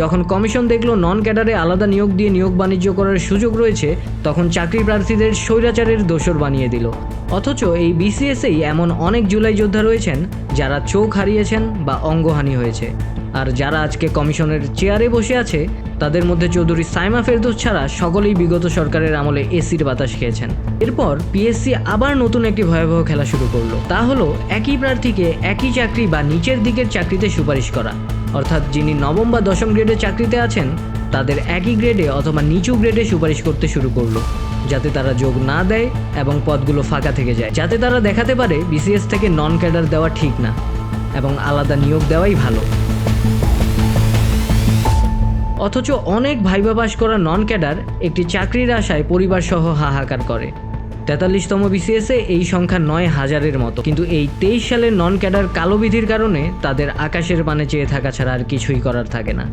যখন কমিশন দেখল নন ক্যাডারে আলাদা নিয়োগ দিয়ে নিয়োগ বাণিজ্য করার সুযোগ রয়েছে, তখন চাকরি প্রার্থীদের স্বৈরাচারের দোষর বানিয়ে দিল। অথচ এই বিসিএসেই এমন অনেক জুলাই যোদ্ধা রয়েছেন, যারা চোখ হারিয়েছেন বা অঙ্গহানি হয়েছে। আর যারা আজকে কমিশনের চেয়ারে বসে আছে, তাদের মধ্যে চৌধুরী সাইমা ফেরদোস ছাড়া সকলেই বিগত সরকারের আমলে এসির বাতাস খেয়েছেন। এরপর পিএসসি আবার নতুন একটি ভয়াবহ খেলা শুরু করল। তা হলো, একই প্রার্থীকে একই চাকরি বা নিচের দিকের চাকরিতে সুপারিশ করা। অর্থাৎ যিনি নবম বা দশম গ্রেডের চাকরিতে আছেন, তাদের একই গ্রেডে অথবা নিচু গ্রেডে সুপারিশ করতে শুরু করল, যাতে তারা যোগ না দেয় এবং পদগুলো ফাঁকা থেকে যায়। যাতে তারা দেখাতে পারে বিসিএস থেকে নন ক্যাডার দেওয়া ঠিক না এবং আলাদা নিয়োগ দেওয়াই ভালো। অথচ অনেক ভাইবা করা নন ক্যাডার একটি চাকরির আশায় পরিবার সহ হাহাকার করে। তেতাল্লিশতম বিসিএসে এই সংখ্যা নয় হাজারের মতো। কিন্তু এই তেইশ সালের নন ক্যাডার কালো বিধির কারণে তাদের আকাশের পানে চেয়ে থাকা ছাড়া আর কিছুই করার থাকে না।